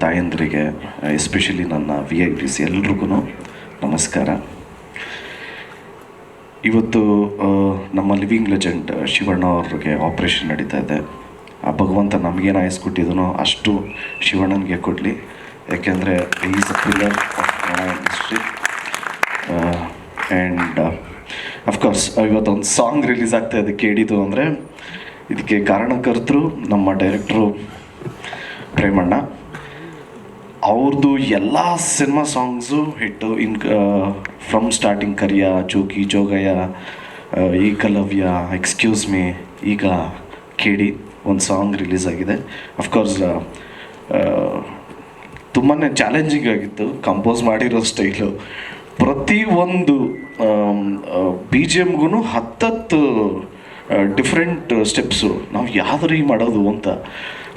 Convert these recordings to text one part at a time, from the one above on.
ತಾಯಂದಿರಿಗೆ ಎಸ್ಪೆಷಲಿ ನನ್ನ V I P C ಎಲ್ರಿಗೂ ನಮಸ್ಕಾರ. ಇವತ್ತು ನಮ್ಮ ಲಿವಿಂಗ್ ಲೆಜೆಂಡ್ ಶಿವಣ್ಣ ಅವ್ರಿಗೆ ಆಪ್ರೇಷನ್ ನಡೀತಾ ಇದೆ. ಆ, ಭಗವಂತ ನಮಗೇನು ಆಯಸ್ ಕೊಟ್ಟಿದನೋ ಅಷ್ಟು ಶಿವಣ್ಣನಿಗೆ ಕೊಡಲಿ. ಯಾಕೆಂದರೆ is a pillar of industry and of course ಇವತ್ತೊಂದು ಸಾಂಗ್ ರಿಲೀಸ್ ಆಗ್ತಾ ಇದೆ ಕೇಳಿದ್ದು ಅಂದರೆ, ಇದಕ್ಕೆ ಕಾರಣಕರ್ತರು ನಮ್ಮ ಡೈರೆಕ್ಟ್ರು ಪ್ರೇಮಣ್ಣ. ಅವ್ರದ್ದು ಎಲ್ಲ cinema songs hit in from starting Kariya, Jogi, Jogayya ಈ ಏಕಲವ್ಯ ಎಕ್ಸ್ಕ್ಯೂಸ್ ಮೀ ಈಗ ಕೇಳಿ ಒಂದು ಸಾಂಗ್ ರಿಲೀಸ್ ಆಗಿದೆ. ಅಫ್ಕೋರ್ಸ್ ತುಂಬಾ ಚಾಲೆಂಜಿಂಗ್ ಆಗಿತ್ತು. ಕಂಪೋಸ್ ಮಾಡಿರೋ ಸ್ಟೈಲು ಪ್ರತಿ ಒಂದು ಬಿ ಜಿ ಎಮ್ಗೂ ಹತ್ತತ್ತು ಡಿಫ್ರೆಂಟ್ ಸ್ಟೆಪ್ಸು ನಾವು ಯಾವ್ದ್ರಿ ಮಾಡೋದು ಅಂತ.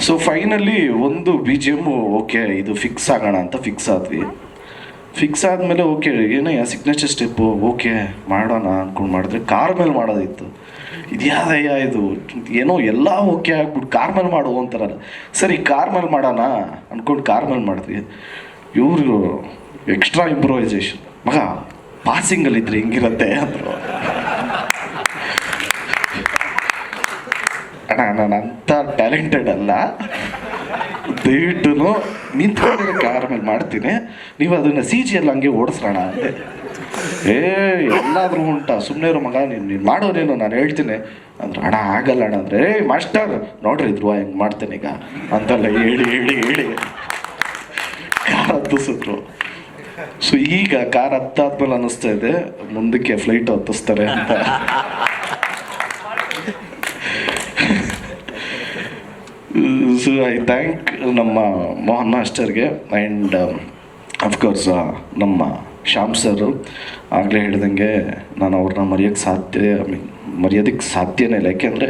ಸೊ ಫೈನಲಿ ಒಂದು ಬಿ ಜಿ ಎಮ್ಮು ಓಕೆ ಇದು ಫಿಕ್ಸ್ ಆಗೋಣ ಅಂತ ಫಿಕ್ಸ್ ಆದ್ವಿ. ಫಿಕ್ಸ್ ಆದಮೇಲೆ ಓಕೆ ಏನಯ್ಯ ಸಿಗ್ನೇಚರ್ ಸ್ಟೆಪ್ಪು ಓಕೆ ಮಾಡೋಣ ಅಂದ್ಕೊಂಡು ಮಾಡಿದ್ರೆ ಕಾರ್ ಮೇಲೆ ಮಾಡೋದಿತ್ತು. ಇದ್ಯಾದಯ್ಯ ಇದು? ಏನೋ ಎಲ್ಲ ಓಕೆ ಆಗ್ಬಿಟ್ಟು ಕಾರ್ ಮೇಲೆ ಮಾಡು ಅಂತಾರಲ್ಲ. ಸರಿ ಕಾರ್ ಮೇಲೆ ಮಾಡೋಣ ಅಂದ್ಕೊಂಡು ಕಾರ್ ಮೇಲೆ ಮಾಡಿದ್ವಿ. ಇವರು ಎಕ್ಸ್ಟ್ರಾ ಇಂಪ್ರೂವೈಸೇಷನ್ ಮಗ ಪಾಸಿಂಗಲ್ಲಿದ್ದರೆ ಹೆಂಗಿರುತ್ತೆ ಅಂದರು. ಅಣ್ಣ ನಾನು ಅಂಥ ಟ್ಯಾಲೆಂಟೆಡ್ ಅಲ್ಲ. ದಯವಿಟ್ಟು ನಿಂತ್ಕೊಂಡಿರೋ ಕಾರ್ ಮೇಲೆ ಮಾಡ್ತೀನಿ. ನೀವು ಅದನ್ನು ಸಿ ಜಿ ಎಲ್ಲ ಹಂಗೆ ಓಡಿಸ್ರೋಣ ಅಂದೆ. ಏ, ಎಲ್ಲಾದರೂ ಉಂಟ. ಸುಮ್ಮನೆ ಇರೋ ಮಗ, ನೀನು ನೀನು ಮಾಡೋನೇನು ನಾನು ಹೇಳ್ತೀನಿ. ಅಂದ್ರೆ, ಅಣ್ಣ, ಆಗಲ್ಲ ಅಣ್ಣ. ಅಂದರೆ, ಏ, ಮಾಸ್ಟರ್, ನೋಡ್ರಿ ಇದ್ರು ಹೆಂಗೆ ಮಾಡ್ತೇನೆ ಈಗ. ಅಂತೆಲ್ಲ ಹೇಳಿ ಹೇಳಿ ಹೇಳಿ. ಕಾರ್ ಹತ್ತಿಸಿದ್ರು. ಸೊ ಈಗ ಕಾರ್ ಹತ್ತಾದ್ಮೇಲೆ ಅನ್ನಿಸ್ತಾ ಇದೆ. ಮುಂದಕ್ಕೆ ಫ್ಲೈಟ್ ಹತ್ತಿಸ್ತಾರೆ ಅಂತ. ಸೊ ಐ ಥ್ಯಾಂಕ್ ನಮ್ಮ ಮೋಹನ್ ಮಾಸ್ಟರ್ಗೆ ಆ್ಯಂಡ್ ಅಫ್ಕೋರ್ಸ್ ನಮ್ಮ ಶ್ಯಾಮ್ ಸರ್ ಆಗಲೇ ಹೇಳ್ದಂಗೆ ನಾನು ಅವ್ರನ್ನ ಮರೆಯೋಕ್ಕೆ ಸಾಧ್ಯ ಐ mean, ಮರೆಯೋದಕ್ಕೆ ಸಾಧ್ಯನೇ ಇಲ್ಲ. ಯಾಕೆಂದರೆ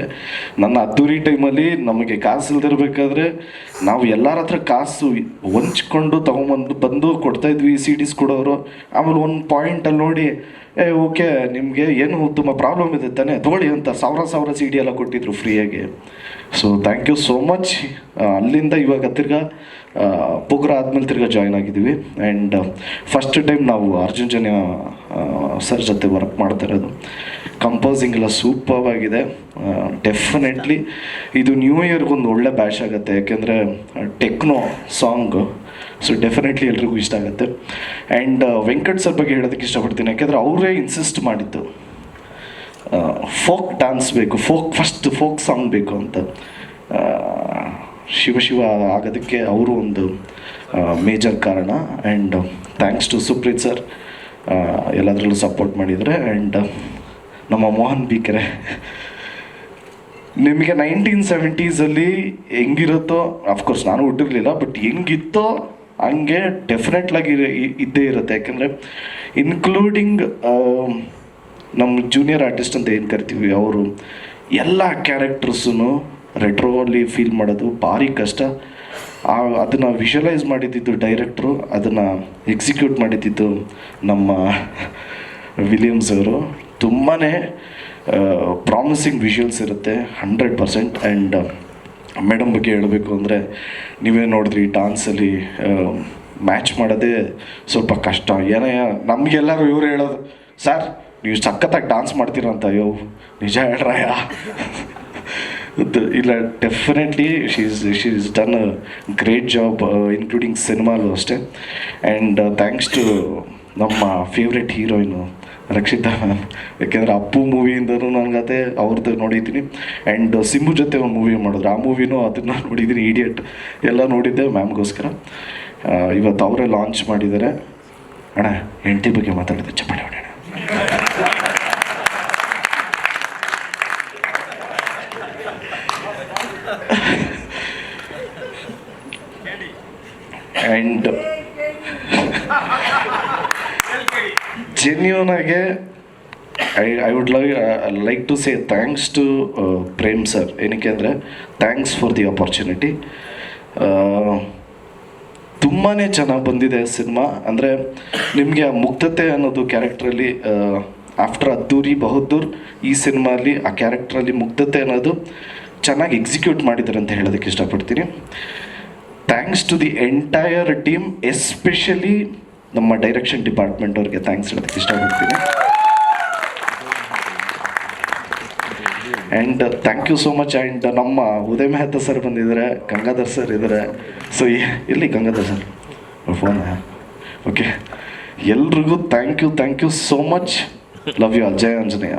ನನ್ನ ಅದ್ದೂರಿ ಟೈಮಲ್ಲಿ ನಮಗೆ ಕಾಸು ಇಲ್ದಿರಬೇಕಾದ್ರೆ ನಾವು ಎಲ್ಲರ ಹತ್ರ ಕಾಸು ಹೊಂಚ್ಕೊಂಡು ತೊಗೊಂಬಂದು ಬಂದು ಕೊಡ್ತಾಯಿದ್ವಿ ಸಿ ಡಿಸ್ ಕೊಡೋರು. ಆಮೇಲೆ ಒಂದು ಪಾಯಿಂಟಲ್ಲಿ ನೋಡಿ, ಏ, ಓಕೆ, ನಿಮಗೆ ಏನು ತುಂಬ ಪ್ರಾಬ್ಲಮ್ ಇದೆ ತಾನೇ, ತಗೊಳ್ಳಿ ಅಂತ ಸಾವಿರ ಸಾವಿರ ಸಿ ಡಿ ಎಲ್ಲ ಕೊಟ್ಟಿದ್ರು ಫ್ರೀಯಾಗಿ so thank you so much ಅಲ್ಲಿಂದ ಇವಾಗ ತಿರ್ಗಾ ಪುಗ್ರ ಆದಮೇಲೆ ತಿರ್ಗಾ ಜಾಯ್ನ್ ಆಗಿದ್ದೀವಿ. ಆ್ಯಂಡ್ ಫಸ್ಟ್ ಟೈಮ್ ನಾವು ಅರ್ಜುನ್ ಜನ ಸರ್ ಜೊತೆ ವರ್ಕ್ ಮಾಡ್ತಾ ಇರೋದು. ಕಂಪೋಸಿಂಗ್ ಎಲ್ಲ ಸೂಪರ್ ಆಗಿದೆ. ಡೆಫಿನೆಟ್ಲಿ ಇದು ನ್ಯೂ ಇಯರ್ಗೆ ಒಂದು ಒಳ್ಳೆ ಬ್ಯಾಶ್ ಆಗುತ್ತೆ. ಯಾಕೆಂದರೆ ಟೆಕ್ನೋ ಸಾಂಗ್ ಸೊ ಡೆಫಿನೆಟ್ಲಿ ಎಲ್ರಿಗೂ ಇಷ್ಟ ಆಗುತ್ತೆ. ಆ್ಯಂಡ್ ವೆಂಕಟ್ ಸರ್ ಬಗ್ಗೆ ಹೇಳೋದಕ್ಕೆ ಇಷ್ಟಪಡ್ತೀನಿ. ಯಾಕೆಂದರೆ ಅವರೇ ಇನ್ಸಿಸ್ಟ್ ಮಾಡಿದ್ದು. ಫೋಕ್ ಡ್ಯಾನ್ಸ್ ಬೇಕು. ಫೋಕ್ ಫಸ್ಟ್ ಫೋಕ್ ಸಾಂಗ್ ಬೇಕು ಅಂತ. ಶಿವಶಿವ ಶಿವ ಶಿವ ಆಗೋದಕ್ಕೆ ಅವರು ಒಂದು ಮೇಜರ್ ಕಾರಣ. And thanks to Supreeth sir ಎಲ್ಲದರಲ್ಲೂ ಸಪೋರ್ಟ್ ಮಾಡಿದರೆ. ಆ್ಯಂಡ್ ನಮ್ಮ ಮೋಹನ್ ಬಿಕ್ರೆ ನಿಮಗೆ ನೈನ್ಟೀನ್ ಸೆವೆಂಟೀಸಲ್ಲಿ ಹೆಂಗಿರುತ್ತೋ ಅಫ್ಕೋರ್ಸ್ ನಾನು ಹುಟ್ಟಿರಲಿಲ್ಲ ಬಟ್ ಹೆಂಗಿತ್ತೋ ಹಂಗೆ ಡೆಫಿನೆಟ್ಲಾಗಿ ಇದ್ದೇ ಇರುತ್ತೆ. ಯಾಕೆಂದರೆ ಇನ್ಕ್ಲೂಡಿಂಗ್ ನಮ್ಮ ಜೂನಿಯರ್ ಆರ್ಟಿಸ್ಟ್ ಅಂತ ಏನು ಕರಿತೀವಿ, ಅವರು ಎಲ್ಲ ಕ್ಯಾರೆಕ್ಟರ್ಸೂ ರೆಟ್ರೋಲಿ ಫೀಲ್ ಮಾಡೋದು ಭಾರಿ ಕಷ್ಟ. ಅದನ್ನು ವಿಷುವಲೈಸ್ ಮಾಡಿದ್ದಿದ್ದು ಡೈರೆಕ್ಟ್ರು ಅದನ್ನು ಎಕ್ಸಿಕ್ಯೂಟ್ ಮಾಡಿದ್ದಿದ್ದು ನಮ್ಮ ವಿಲಿಯಮ್ಸ್ ಅವರು. ತುಂಬಾ ಪ್ರಾಮಿಸಿಂಗ್ ವಿಷುವಲ್ಸ್ ಇರುತ್ತೆ ಹಂಡ್ರೆಡ್ ಪರ್ಸೆಂಟ್ ಆ್ಯಂಡ್ ಮೇಡಮ್ ಬಗ್ಗೆ ಹೇಳಬೇಕು ಅಂದರೆ, ನೀವೇ ನೋಡಿದ್ರಿ ಡಾನ್ಸಲ್ಲಿ ಮ್ಯಾಚ್ ಮಾಡೋದೇ ಸ್ವಲ್ಪ ಕಷ್ಟ. ಏನೇ ನಮಗೆಲ್ಲರೂ ಇವ್ರು ಹೇಳೋದು ಸರ್ ನೀವು ಸಖತ್ತಾಗಿ ಡಾನ್ಸ್ ಮಾಡ್ತೀರಂತ ಅಯ್ಯೋ, ನಿಜ ಹೇಳ್ರಯ್ಯ ಇಲ್ಲ definitely she's she's done a great job including ಸಿನಿಮಾಲು ಅಷ್ಟೇ. ಆ್ಯಂಡ್ ಥ್ಯಾಂಕ್ಸ್ ಟು ನಮ್ಮ ಫೇವ್ರೆಟ್ ಹೀರೋಯಿನು ರಕ್ಷಿತಾ. ಮ್ಯಾಮ್ ಯಾಕೆಂದರೆ ಅಪ್ಪು ಮೂವಿಯಿಂದನೂ ಅದೇ ಅವ್ರದ್ದು ನೋಡಿದ್ದೀನಿ. ಆ್ಯಂಡ್ ಸಿಂಬು ಜೊತೆ ಒಂದು ಮೂವಿ ಮಾಡಿದ್ರು. ಆ ಮೂವಿನೂ ಅದನ್ನು ನೋಡಿದ್ದೀನಿ ಇಡಿಯಟ್ ಎಲ್ಲ ನೋಡಿದ್ದೆ ಮ್ಯಾಮ್ಗೋಸ್ಕರ. ಇವತ್ತು ಅವರೇ ಲಾಂಚ್ ಮಾಡಿದ್ದಾರೆ. ಅಣ್ಣ, ಹೆಂಡತಿ ಬಗ್ಗೆ ಮಾತಾಡಿದೆ ಚಪ್ಪಾಳೆ ಹೊಡೆಯೋಣ ಆ್ಯಂಡ್ ಜೆನ್ಯೂನ್ ಆಗಿ I I would love like to say thanks to Prem sir ಏನಕ್ಕೆ ಅಂದರೆ ಥ್ಯಾಂಕ್ಸ್ ಫಾರ್ ದಿ ಆಪರ್ಚುನಿಟಿ ತುಂಬಾ ಚೆನ್ನಾಗಿ ಬಂದಿದೆ ಸಿನಿಮಾ. ಅಂದರೆ, ನಿಮಗೆ ಆ ಮುಗ್ಧತೆ ಅನ್ನೋದು ಕ್ಯಾರೆಕ್ಟ್ರಲ್ಲಿ ಆಫ್ಟರ್ ಅದ್ದೂರಿ ಬಹದ್ದೂರ್, ಈ ಸಿನಿಮಾಲಿ ಆ ಕ್ಯಾರೆಕ್ಟ್ರಲ್ಲಿ ಮುಗ್ಧತೆ ಅನ್ನೋದು ಚೆನ್ನಾಗಿ ಎಕ್ಸಿಕ್ಯೂಟ್ ಮಾಡಿದ್ದಾರೆ ಅಂತ ಹೇಳೋದಕ್ಕೆ ಇಷ್ಟಪಡ್ತೀನಿ. Thanks to the entire team especially ನಮ್ಮ ಡೈರೆಕ್ಷನ್ ಡಿಪಾರ್ಟ್ಮೆಂಟ್ ಅವ್ರಿಗೆ ಥ್ಯಾಂಕ್ಸ್ ಹೇಳೋದಕ್ಕೆ ಇಷ್ಟಪಡ್ತೀನಿ. And thank you so much and ನಮ್ಮ ಉದಯ ಮೆಹತಾ ಸರ್ ಬಂದಿದ್ದಾರೆ, ಗಂಗಾಧರ್ ಸರ್ ಇದ್ದಾರೆ. ಸೊ ಇಲ್ಲಿ ಗಂಗಾಧರ್ ಸರ್ ಫೋನ್ ಓಕೆ ಎಲ್ರಿಗೂ thank you thank you so much love you Ajay Anjaneya.